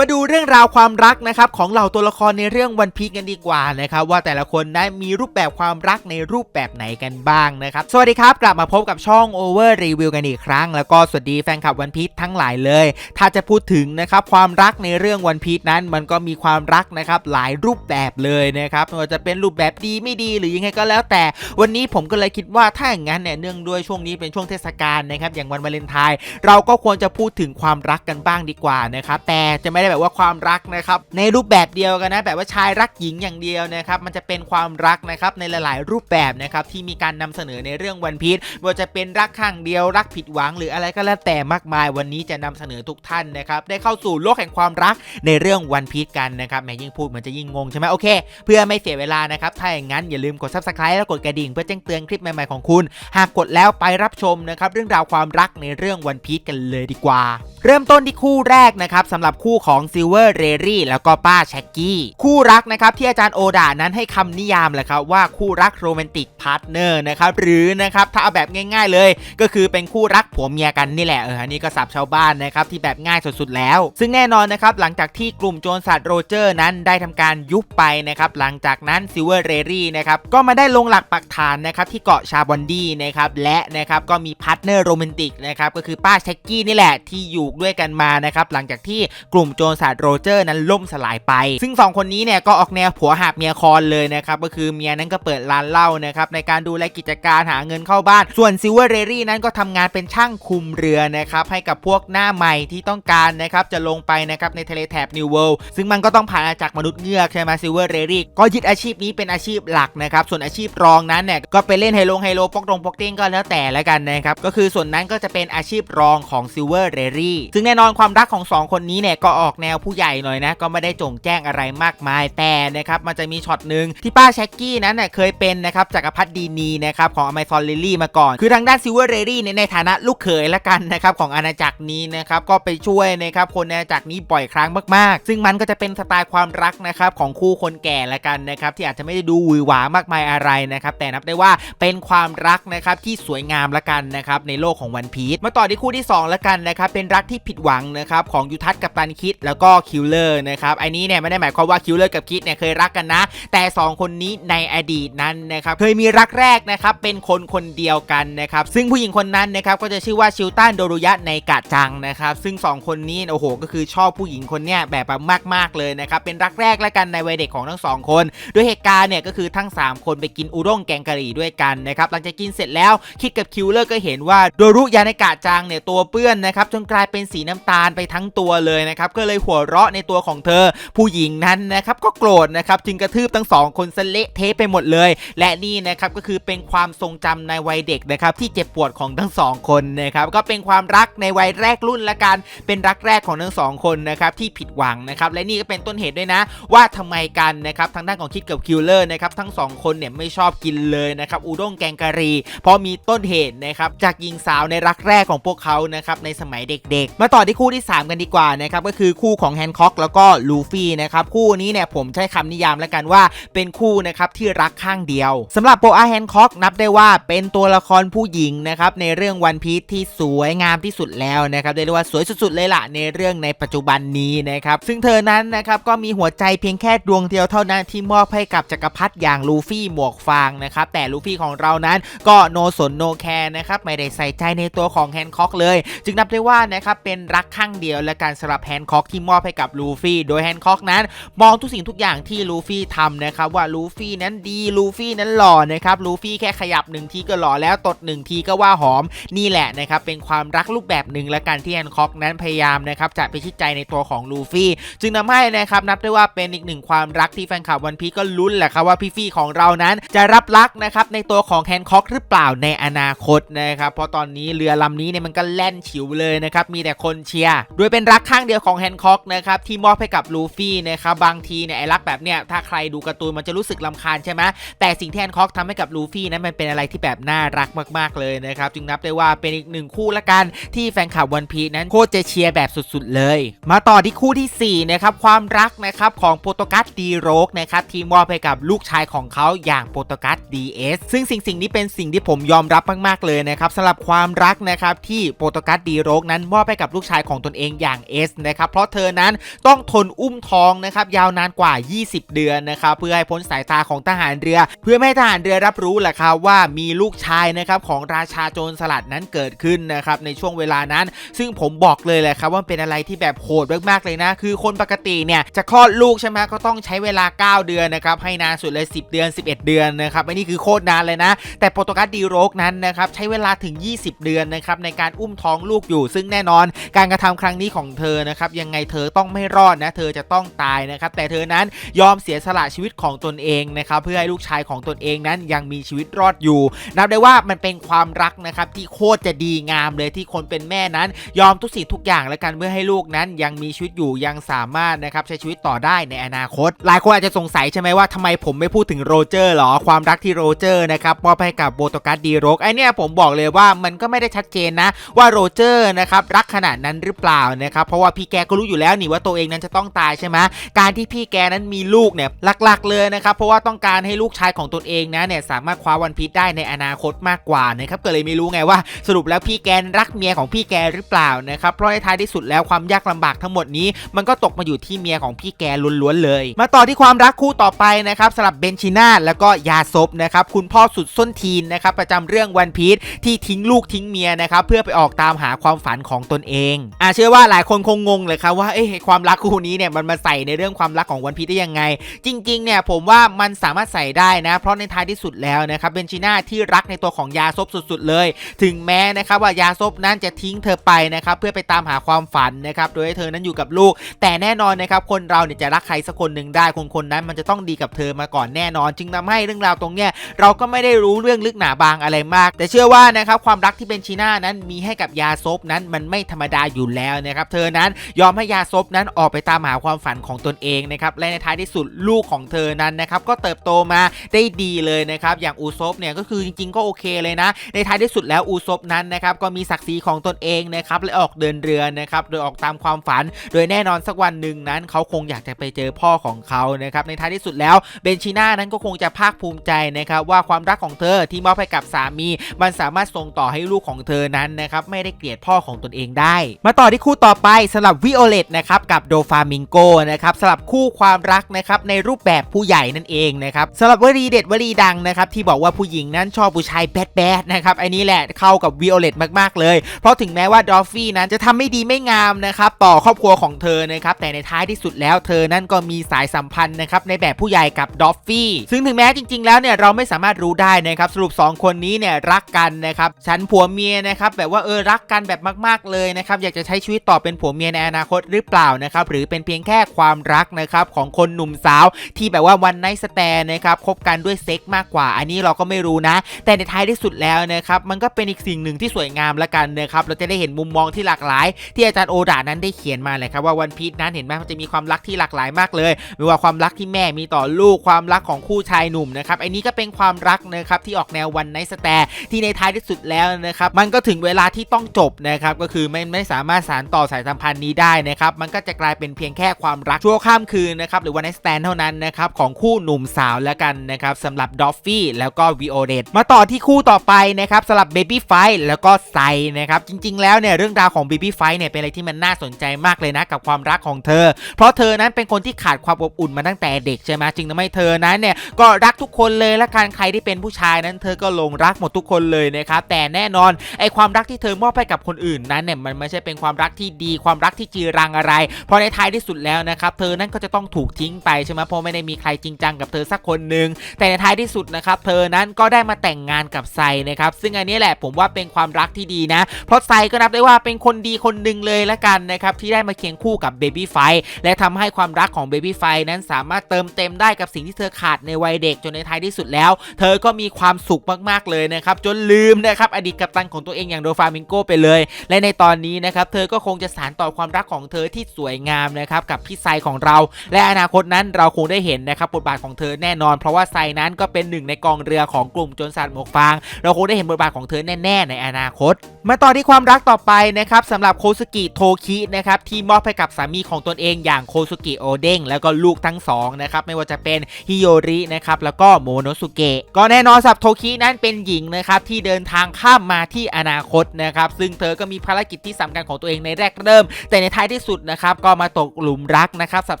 มาดูเรื่องราวความรักนะครับของเหล่าตัวละครในเรื่องวันพีกันดีกว่านะครับว่าแต่ละคนนั้นมีรูปแบบความรักในรูปแบบไหนกันบ้างนะครับสวัสดีครับกลับมาพบกับช่อง Over Review กันอีกครั้ง แล้วก็สวัสดีแฟนคลับวันพีทั้งหลายเลย ถ้าจะพูดถึงนะครับความรักในเรื่องวันพีนั้นมันก็มีความรักนะครับหลายรูปแบบเลยนะครับไม่ว่าจะเป็นรูปแบบดีไม่ดีหรือยังไงก็แล้วแต่ วันนี้ผมก็เลยคิดว่าถ้าอย่างนั้นเนี่ยเนื่องด้วยช่วงนี้เป็นช่วงเทศกาลนะครับอย่างวันวาเลนไทน์เราก็ควรจะพูดถึงความรักกันบ้างดีกว่านะครับแต่จะไม่ได้แบบว่าความรักนะครับในรูปแบบเดียวกันนะแบบว่าชายรักหญิงอย่างเดียวนะครับมันจะเป็นความรักนะครับในหลาย ๆ รูปแบบนะครับที่มีการนำเสนอในเรื่องวันพีชว่าจะเป็นรักข้างเดียวรักผิดหวังหรืออะไรก็แล้วแต่มากมายวันนี้จะนำเสนอทุกท่านนะครับได้เข้าสู่โลกแห่งความรักในเรื่องวันพีชกันนะครับแหมยิ่งพูดมันจะยิ่งงงใช่ไหมโอเค เพื่อไม่เสียเวลานะครับถ้าอย่างนั้นอย่าลืมกด subscribe แล้วกดกระดิ่งเพื่อแจ้งเตือนคลิปใหม่ ๆ ของคุณ หากกดแล้วไปรับชมนะครับเรื่องราวความรักในเรื่องวันพีชกันเลยดีกว่า เริ่มต้นที่คู่แรกนะครับสำหรับคู่ของสองซิลเวอร์เรรี่แล้วก็ป้าแช็กกี้คู่รักนะครับที่อาจารย์โอดานั้นให้คำนิยามแหละครับว่าคู่รักโรแมนติกพาร์ทเนอร์นะครับหรือนะครับถ้าเอาแบบง่าย ๆเลย ก็คือเป็นคู่รักผัวเมียกันนี่แหละเอออันนี้ก็สับชาวบ้านนะครับที่แบบง่ายสุดๆแล้ว ซึ่งแน่นอนนะครับหลังจากที่กลุ่มโจรสัตว์โรเจอร์นั้นได้ทำการยุบไปนะครับหลังจากนั้นซิลเวอร์เรรี่นะครับก็มาได้ลงหลักปักฐานนะครับที่เกาะชาบอนดี้นะครับและนะครับก็มีพาร์ทเนอร์โรแมนติกนะครับก็คือป้าแช็กกี้นี่แหละที่อยู่ด้วยกันมานะครับหลังจากที่กลุ่มโจรสัตว์โรเจอร์นั้นล่มสลายไป ซึ่งสองคนนี้เนี่ยก็ออกแนวผัวหาบเมียคอนเลยนะครับก็คือเมียนั้นก็เปิดร้านเหล้านะครับในการดูแลกิจการหาเงินเข้าบ้าน ส่วนซิลเวอร์เรรี่นั้นก็ทำงานเป็นช่างคุมเรือนะครับให้กับพวกหน้าใหม่ที่ต้องการนะครับจะลงไปนะครับในทะเลแถบนิวเวิลด์ซึ่งมันก็ต้องผ่านอาณาจักรมนุษย์เงือกใช่ไหมซิลเวอร์เรรี่ก็ยึดอาชีพนี้เป็นอาชีพหลักนะครับส่วนอาชีพรองนั้นเนี่ยก็ไปเล่นไฮโลไฮโลปอกตรงปอกเต้งก็แล้วแต่แล้วกันนะครับก็คือส่วนนั้นก็จะเป็นอาชีพรองของซิลเวอร์เรรี่ซึ่งแน่นอนความรักของสองคนนี้เนี่ยก็ออกแนวผู้ใหญ่หน่อยนะ ก็ไม่ได้จงแจ้งอะไรมากมายแต่นะครับมันจะมีช็อตหนึ่งที่ป้าแช็กกี้นั้นเน่ยเคยเป็นนะครับจักรพรรดิดีนีนะครับของอเมซอนลิลี่มาก่อน คือทางด้านซิลเวอร์เรรี่ในฐานะลูกเขยละกันนะครับของอาณาจักรนี้นะครับก็ไปช่วยนะครับคนอาณาจักรนี้บ่อยครั้งมากๆ ซึ่งมันก็จะเป็นสไตล์ความรักนะครับของคู่คนแก่ละกันนะครับที่อาจจะไม่ได้ดูหวือหวามากมายอะไรนะครับแต่นับได้ว่าเป็นความรักนะครับที่สวยงามละกันนะครับในโลกของวันพีชมาต่อที่คู่ที่สองละกันนะครับเป็นรักที่ผิดหวังนะครับของยูทัศกับตันคิดแล้วก็คิลเลอร์นะครับไอ้นี้เนี่ยไม่ได้หมายความว่าคิลเลอร์กับคิดเนี่ยเคยรักกันนะ แต่สองคนนี้ในอดีตนั้นนะครับเคยมีรักแรกนะครับเป็นคนคนเดียวกันนะครับซึ่งผู้หญิงคนนั้นนะครับก็จะชื่อว่าชิลตันโดรุยะในกะจังนะครับซึ่งสองคนนี้โอ้โหก็คือชอบผู้หญิงคนเนี้ยแบบมากๆเลยนะครับเป็นรักแรกและกันในวัยเด็กของทั้งสองคน โดยเหตุการณ์เนี่ยก็คือทั้ง 3 คนไปกินอุด้งแกงกะหรี่ด้วยกันนะครับหลังจากกินเสร็จแล้วคิดกับคิลเลอร์ก็เห็นว่าโดรุยะในกะจังเนี่ยตัวเปื้อนนะครับจนกลายเป็นสีน้ำตาลไปทั้งตัวเลยนะครับก็เลยหัวเราะในตัวของเธอ ผู้หญิงนั้นนะครับก็โกรธนะครับจึงกระทืบทั้งสองคนสเละเทะไปหมดเลย และนี่นะครับก็คือเป็นความทรงจำในวัยเด็กนะครับที่เจ็บปวดของทั้งสองคนนะครับก็เป็นความรักในวัยแรกรุ่นละกันเป็นรักแรกของทั้งสองคนนะครับที่ผิดหวังนะครับและนี่ก็เป็นต้นเหตุด้วยนะ ว่าทำไมกันนะครับทางด้านของคิดกับคิลเลอร์นะครับทั้งสองคนเนี่ยไม่ชอบกินเลยนะครับอุด้งแกงกะหรี่เพราะมีต้นเหตุนะครับจากหญิงสาวในรักแรกของพวกเขานะครับในสมัยเด็กๆ มาต่อที่คู่ที่ 3 กันดีกว่านะครับก็คือคู่ของแฮนค็อกแล้วก็ลูฟี่นะครับคู่นี้เนี่ยผมใช้คำนิยามแล้วกันว่าเป็นคู่นะครับที่รักข้างเดียวสำหรับโปอาแฮนค็อกนับได้ว่าเป็นตัวละครผู้หญิงนะครับในเรื่องวันพีชที่สวยงามที่สุดแล้วนะครับได้เรียกว่าสวยสุดๆเลยล่ะในเรื่องในปัจจุบันนี้นะครับซึ่งเธอนั้นนะครับก็มีหัวใจเพียงแค่ดวงเดียวเท่านั้นที่มอบให้กับจักรพรรดิอย่างลูฟี่หมวกฟางนะครับแต่ลูฟี่ของเรานั้นก็โนสนโนแคร์นะครับไม่ได้ใส่ใจในตัวของแฮนค็อกเลย จึงนับได้ว่านะครับเป็นรักข้างเดียวและการสำหรับแฮนค็อกที่มอบให้กับลูฟี่ โดยแฮนค็อกนั้น มองทุกสิ่งทุกอย่างที่ลูฟี่ทำนะครับว่าลูฟี่นั้นดีลูฟี่นั้นหล่อนะครับลูฟี่แค่ขยับหนึ่งทีก็หล่อแล้วตดหนึ่งทีก็ว่าหอมนี่แหละนะครับเป็นความรักรูปแบบหนึ่งและการที่แฮนค็อกนั้นพยายามนะครับจะไปชิดใจในตัวของลูฟี่ จึงทำให้นะครับนับได้ว่าเป็นอีกหนึ่งความรักที่แฟนคลับวันพีก็ลุ้นแหละครับว่าพี่ฟี่ของเรานั้นจะรับรักนะครับในตัวของแฮนค็อกหรือเปล่าในอนาคตนะครับเพราะตอนนี้เรือลำนี้เนี่ยมันก็แล่นฉิวเลยนะครับมีแต่คนเชียร์โดยเป็นรักข้างเดียวของแฮนค็อกนะครับที่มอบให้กับลูฟี่นะครับบางทีเนี่ยไอ้รักแบบเนี้ยถ้าใครดูการ์ตูนมันจะรู้สึกลำคาญใช่ไหมแต่สิ่งที่แฮนค็อกทำให้กับลูฟี่นั้นมันเป็นอะไรที่แบบน่ารักมากๆเลยนะครับจึงนับได้ว่าเป็นอีกหนึ่งคู่ละกันที่แฟนคลับวันพีนั้นโคตรจะเชียร์แบบสุดๆเลย มาต่อที่คู่ที่สี่นะครับความรักนะครับของโปรโตกัสดีโรกนะครับที่มอบให้กับลูกชายของเขาอย่างโปรโตกัส DS ซึ่งสิ่งสิ่งนี้เป็นสิ่งที่ผมยอมรับมากๆเลยนะครับสำหรับความรักนะครับที่โปรโตกัสดีโรกนั้นมอบให้กับลูกชายของตนเองอย่าง S นะครับเพราะราะเธอนั้นต้องทนอุ้มท้องนะครับยาวนานกว่า 20 เดือนนะครับเพื่อให้พ้นสายตาของทหารเรือ เพื่อไม่ให้ทหารเรือรับรู้แหละครับว่ามีลูกชายนะครับของราชาโจรสลัดนั้นเกิดขึ้นนะครับในช่วงเวลานั้น ซึ่งผมบอกเลยแหละครับว่าเป็นอะไรที่แบบโหดมากๆเลยนะ คือคนปกติเนี่ยจะคลอดลูกใช่ไหมก็ต้องใช้เวลา 9 เดือนนะครับให้นานสุดเลย 10 เดือน 11 เดือนนะครับอันนี้คือโคตรนานเลยนะ แต่โปรโตกัสดีโรกนั้นนะครับใช้เวลาถึง 20 เดือนนะครับในการอุ้มท้องลูกอยู่ ซึ่งแน่นอนการกระทำครั้งนี้ของเธอนะครับยังไงเธอต้องไม่รอดนะ เธอจะต้องตายนะครับ แต่เธอนั้นยอมเสียสละชีวิตของตนเองนะครับ เพื่อให้ลูกชายของตนเองนั้นยังมีชีวิตรอดอยู่ นับได้ว่ามันเป็นความรักนะครับที่โคตรจะดีงามเลยที่คนเป็นแม่นั้น ยอมทุกสิ่งทุกอย่างแล้วกันเพื่อให้ลูกนั้นยังมีชีวิตอยู่ยังสามารถนะครับใช้ชีวิตต่อได้ในอนาคต หลายคนอาจจะสงสัยใช่ไหมว่าทำไมผมไม่พูดถึงโรเจอร์หรอความรักที่โรเจอร์นะครับมอบให้กับโบโตกัสดีโรกไอเนี่ยผมบอกเลยว่ามันก็ไม่ได้ชัดเจนนะว่าโรเจอร์นะครับรักขนาดนั้นหรือเปล่านะครับเพราะว่าพี่แกก็รู้อยู่แล้วนี่ว่าตัวเองนั้นจะต้องตายใช่ไหมการที่พี่แกนั้นมีลูกเนี่ยหลักๆเลยนะครับเพราะว่าต้องการให้ลูกชายของตนเองนะเนี่ยสามารถคว้าวันพีชได้ในอนาคตมากกว่านะครับก็เลยไม่รู้ไงว่าสรุปแล้วพี่แกนรักเมียของพี่แกหรือเปล่านะครับเพราะในท้ายที่สุดแล้วความยากลำบากทั้งหมดนี้ มันก็ตกมาอยู่ที่เมียของพี่แกล้วนๆเลย มาต่อที่ความรักคู่ต่อไปนะครับสำหรับเบนชิน่าแล้วก็ยาซบนะครับคุณพ่อสุดส้นทีนนะครับประจำเรื่องวันพีชที่ทิ้งลูกทิ้งเมียนะครับเพื่อไปออกตามหาความฝันของตนเองอ่าเชื่อว่าหลายคนคงงเลยครับว่าเอ๊ะความรักคู่นี้เนี่ยมันมาใส่ในเรื่องความรักของวันพีได้ยังไง จริงๆเนี่ยผมว่ามันสามารถใส่ได้นะ เพราะในท้ายที่สุดแล้วนะครับเบนชิน่าที่รักในตัวของยาซบสุด ๆ เลย ถึงแม้นะครับว่ายาซบนั้นจะทิ้งเธอไปนะครับเพื่อไปตามหาความฝันนะครับโดยให้เธอนั้นอยู่กับลูก แต่แน่นอนนะครับคนเราเนี่ยจะรักใครสักคนหนึ่งได้คนคนนั้นมันจะต้องดีกับเธอมาก่อนแน่นอน จึงทำให้เรื่องราวตรงเนี้ยเราก็ไม่ได้รู้เรื่องลึกหนาบางอะไรมาก แต่เชื่อว่านะครับความรักที่เบนชิน่านั้นมีให้กับยาซบนั้นมันไม่ธรรมดาอยู่แล้วนะครับเธอนั้นยอมให้ยาซบนั้นออกไปตามหาความฝันของตนเองนะครับและในท้ายที่สุดลูกของเธอนั้นนะครับก็เติบโตมาได้ดีเลยนะครับอย่างอูซบเนี่ยก็คือจริงๆ ก็โอเคเลยนะ ในท้ายที่สุดแล้วอูซบนั้นนะครับก็มีศักดิ์ศรีของตนเองนะครับและออกเดินเรือนะครับโดยออกตามความฝัน โดยแน่นอนสักวันหนึ่งนั้น เขาคงอยากจะไปเจอพ่อของเขานะครับในท้ายที่สุดแล้วเบนชิน่านั้นก็คงจะภาคภูมิใจนะครับว่าความรักของเธอที่มอบให้กับสามี มันสามารถส่งต่อให้ลูกของเธอนั้นนะครับไม่ได้เกลียดพ่อของตนเองได้ มาต่อที่คู่ต่อไปสำหรับวิโอเลตนะครับกับโดฟามิงโกนะครับสำหรับคู่ความรักนะครับในรูปแบบผู้ใหญ่นั่นเองนะครับสำหรับวลีเด็ดวลีดังนะครับที่บอกว่าผู้หญิงนั้นชอบผู้ชายแบดแบดนะครับไอ้นี้แหละเข้ากับวิโอเลตมากๆเลย เพราะถึงแม้ว่าดอฟฟี่นั้นจะทำไม่ดีไม่งามนะครับต่อครอบครัวของเธอนะครับแต่ในท้ายที่สุดแล้วเธอนั้นก็มีสายสัมพันธ์นะครับในแบบผู้ใหญ่กับดอฟฟี่ซึ่งถึงแม้จริง ๆ แล้วเนี่ยเราไม่สามารถรู้ได้นะครับสรุป 2 คนนี้เนี่ยรักกันนะครับฉันผัวเมียนะครับแบบว่าเออรักกันแบบมาก ๆเลยนะครับอยากจะใช้ชีวิตต่อเป็นผัวเมียในอนาคตหรือเปล่านะครับหรือเป็นเพียงแค่ความรักนะครับของคนหนุ่มสาวที่แบบว่าวันไนท์สแตนนะครับคบกันด้วยเซ็กมากกว่า อันนี้เราก็ไม่รู้นะ แต่ในท้ายที่สุดแล้วนะครับมันก็เป็นอีกสิ่งหนึ่งที่สวยงามละกันนะครับเราจะได้เห็นมุมมองที่หลากหลาย ที่อาจารย์โอดานั้นได้เขียนมาเลยครับว่าวันพีชนั้นเห็นไหมมันจะมีความรักที่หลากหลายมากเลยไม่ว่าความรักที่แม่มีต่อลูกความรักของคู่ชายหนุ่มนะครับอันนี้ก็เป็นความรักนะครับที่ออกแนววันไนท์สแตนที่ในท้ายที่สุดแล้วนะครับมันก็ถึงเวลาที่ต้องจบนะครับก็คือไม่ไม่สามารถสานต่อสายสัมพันธ์นี้ได้นะครับมันก็จะกลายเป็นเพียงแค่ความรักชั่วข้ามคืนนะครับหรือวันไนสแตนเท่านั้นนะครับของคู่หนุ่มสาวแล้วกันนะครับสำหรับดอฟฟี่แล้วก็วิโอเดตมาต่อที่คู่ต่อไปนะครับสำหรับเบบี้ไฟแล้วก็ไซนะครับจริง ๆ แล้วเนี่ยเรื่องราวของเบบี้ไฟเนี่ยเป็นอะไรที่มันน่าสนใจมากเลยนะกับความรักของเธอ เพราะเธอนั้นเป็นคนที่ขาดความอบอุ่นมาตั้งแต่เด็กใช่ไหมจึงทำให้เธอนั้นเนี่ยก็รักทุกคนเลยและการใครที่เป็นผู้ชายนั้น เธอก็ลงรักหมดทุกคนเลยนะครับแต่แน่นอนไอความรักที่เธอมอบให้กับคนอื่นนั้นเนี่ยมันไม่ใช่เป็นความรักที่ดีความรักที่จีรงอะไร เพราะในท้ายที่สุดแล้วนะครับเธอนั้นก็จะต้องถูกทิ้งไปใช่ไหมเพราะไม่ได้มีใครจริงจังกับเธอสักคนหนึ่งแต่ในท้ายที่สุดนะครับเธอนั้นก็ได้มาแต่งงานกับไซนะครับซึ่งอันนี้แหละผมว่าเป็นความรักที่ดีนะ เพราะไซก็นับได้ว่าเป็นคนดีคนหนึ่งเลยละกันนะครับที่ได้มาเคียงคู่กับเบบี้ไฟและทำให้ความรักของเบบี้ไฟนั้นสามารถเติมเต็มได้กับสิ่งที่เธอขาดในวัยเด็กจนในท้ายที่สุดแล้ว เธอก็มีความสุขมากๆเลยนะครับจนลืมนะครับอดีตกัปตันของตัวเองอย่างโดฟามิงโกไปเลย และในตอนนี้นะครับเธอก็คงจะสานต่อความรักของเธอที่สวยงามนะครับกับพี่ไซของเรา และอนาคตนั้นเราคงได้เห็นนะครับบทบาทของเธอแน่นอน เพราะว่าไซนั้นก็เป็นหนึ่งในกองเรือของกลุ่มโจรสลัดหมวกฟาง เราคงได้เห็นบทบาทของเธอแน่ๆในอนาคต มาต่อที่ความรักต่อไปนะครับสำหรับโคสุกิโทคินะครับที่มอบให้กับสามีของตนเองอย่างโคสุกิโอเด้งแล้วก็ลูกทั้งสองนะครับไม่ว่าจะเป็นฮิโยรินะครับแล้วก็โมโนสุเกะก็แน่นอนสำหรับโทคินั้นเป็นหญิงนะครับที่เดินทางข้ามมาที่อนาคตนะครับซึ่งเธอก็มีภารกิจที่สำคัญของตัวเองในแรกเริ่ม แต่ในท้ายที่สุดนะครับก็มาตกหลุมรักนะครับสับ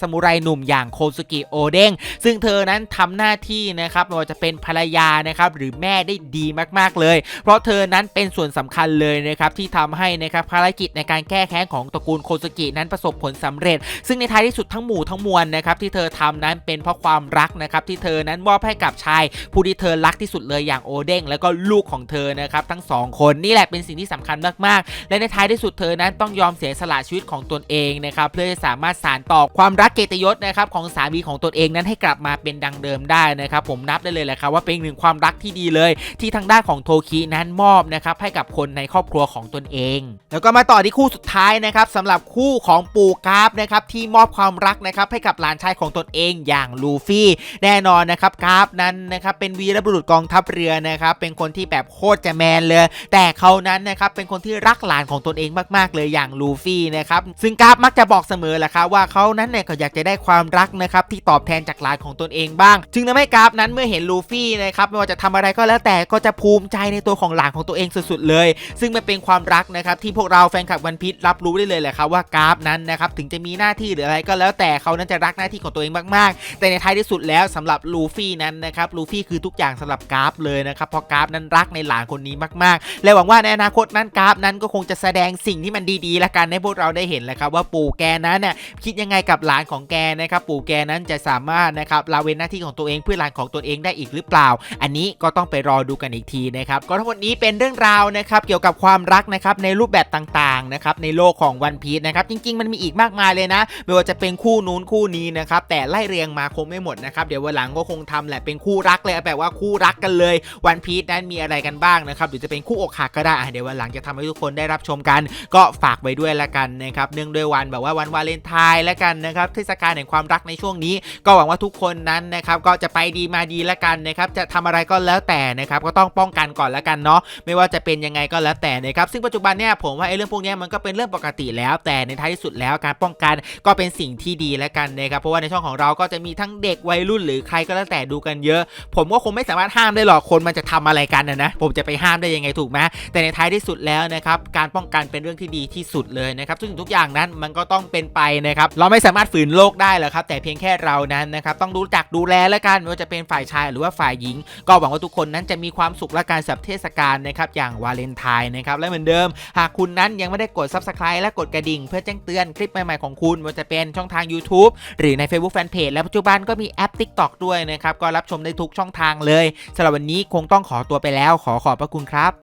ซามูไรหนุ่มอย่างโคซุกิโอเด้งซึ่งเธอนั้นทำหน้าที่นะครับไม่ว่าจะเป็นภรรยานะครับหรือแม่ได้ดีมากๆเลย เพราะเธอนั้นเป็นส่วนสำคัญเลยนะครับที่ทำให้นะครับภารกิจในการแก้แค้นของตระกูลโคซุกินั้นประสบผลสำเร็จ ซึ่งในท้ายที่สุดทั้งหมู่ทั้งมวลนะครับที่เธอทำนั้นเป็นเพราะความรักนะครับที่เธอนั้นมอบให้กับชาย ผู้ที่เธอรักที่สุดเลยอย่างโอเด้งแล้วก็ลูกของเธอนะครับทั้งสองคนนี่แหละเป็นสิ่งที่สำคัญมากๆ และในท้ายที่สุดเธอนั้นต้องยอมเสียสละชีวิตของตนเองนะครับเพื่อจะสามารถสานต่อความรักเกียรติยศนะครับของสามีของตนเองนั้นให้กลับมาเป็นดังเดิมได้นะครับผมนับได้เลยแหละครับว่าเป็นหนึ่งความรักที่ดีเลย ที่ทางด้านของโทคินั้นมอบนะครับให้กับคนในครอบครัวของตนเอง แล้วก็มาต่อที่คู่สุดท้ายนะครับสำหรับคู่ของปู่กราฟนะครับที่มอบความรักนะครับให้กับหลานชายของตนเองอย่างลูฟี่แน่นอนนะครับกราฟนั้นนะครับเป็นวีรบุรุษกองทัพเรือนะครับเป็นคนที่แบบโคตรจะแมนเลย แต่เขานั้นนะครับเป็นคนที่รักหลานของตนเองมากๆเลยอย่างลูฟี่นะครับซึ่งกราฟมักจะบอกเสมอแหละครับว่าเขานั้นเนี่ยก็อยากจะได้ความรักนะครับที่ตอบแทนจากหลานของตนเองบ้าง จึงทำให้กราฟนั้นเมื่อเห็นลูฟี่นะครับไม่ว่าจะทำอะไรก็แล้วแต่ก็จะภูมิใจในตัวของหลานของตัวเองสุดๆเลย ซึ่งมันเป็นความรักนะครับที่พวกเราแฟนคลับวันพีชรับรู้ได้เลยแหละครับว่ากราฟนั้นนะครับถึงจะมีหน้าที่หรืออะไรก็แล้วแต่เขานั้นจะรักหน้าที่ของตัวเองมากๆ แต่ในท้ายที่สุดแล้วสำหรับลูฟี่นั้นนะครับลูฟี่คือทุกอย่างสำหรับกราฟเลยนะครับเพราะกราฟนั้นรักในหลานคนนี้มากๆ และหวังว่าในอนาคตนั้นกราฟนั้นก็คงจะแสดงสิ่งที่มันดีๆ และกันให้พวกเราได้เห็นแหละครับว่าปู่แกนั้นน่ะคิดยังไงกับหลานของแกนะครับปู่แกนั้นจะสามารถนะครับละเว้นหน้าที่ของตัวเองเพื่อหลานของตัวเองได้อีกหรือเปล่า อันนี้ก็ต้องไปรอดูกันอีกทีนะครับก็ทั้งหมดนี้เป็นเรื่องราวนะครับเกี่ยวกับความรักนะครับในรูปแบบต่างๆนะครับในโลกของวันพี e นะครับจริง ๆ มันมีอีกมากมายเลยนะไม่ว่าจะเป็นคู่นู้นคู่นี้นะครับแต่ไล่เรียงมาคงไม่หมดนะครับเดี๋ยววันหลังก็คงทำแหละเป็นคู่รักเลยแบบว่าคู่รักกันเลยวันพี e นั้นมีอะไรกันบ้างนะครับหรือจะเป็นคู่อกหักก็ได้เดี๋ยววันหลังจะทำให้ทุกคนได้รับชมกัน ก็ฝากไว้ด้วยละกันนะครับเนื่องด้วยวันแบบว่าวันวาเลนไทน์และกันนะครับเทศกาลแห่งความรักในช่วงนี้ ก็หวังว่าทุกคนนั้นนะครับก็จะไปดีมาดีและกันนะครับจะทำอะไรก็แล้วแต่นะครับก็ต้องป้องกันก่อนละกันเนาะไม่ว่าจะเป็นยังไงก็แล้วแต่นะครับซึ่งปัจจุบันเนี่ยผมว่าไอ้เรื่องพวกนี้มันก็เป็นเรื่องปกติแล้ว แต่ในท้ายที่สุดแล้วการป้องกันก็เป็นสิ่งที่ดีและกันนะครับเพราะว่าในช่องของเราก็จะมีทั้งเด็กวัยรุ่นหรือใครก็แล้วแต่ดูกันเยอะ ผมก็คงไม่สามารถห้ามได้หรอกคนมันจะทำอะไรกันนะนะผมจะไปห้ามได้ยังไงถูกไหมแต่ในท้ายที่สุดแล้วนะครับการป้องกันเป็นเรื่องที่ดีที่สุดเลยนะครับซึ่งทุกอย่างนั้นมันก็ต้องเป็นไปนะครับเราไม่สามารถฝืนโลกได้หรอกครับ แต่เพียงแค่เรานั้นนะครับต้องรู้จักดูแลแล้วกันไม่ว่าจะเป็นฝ่ายชายหรือว่าฝ่ายหญิง ก็หวังว่าทุกคนนั้นจะมีความสุขและการสับเทศกาลนะครับอย่างวาเลนไทน์นะครับและเหมือนเดิม หากคุณนั้นยังไม่ได้กด subscribe และกดกระดิ่ง เพื่อแจ้งเตือนคลิปใหม่ ๆ ของคุณไม่ว่าจะเป็นช่องทาง YouTube หรือใน Facebook Fanpage และปัจจุบันก็มีแอป TikTok ด้วยนะครับก็รับชมได้ทุกช่องทางเลยสำหรับวันนี้คงต้องขอตัวไปแล้ว ขอขอบพระคุณครับ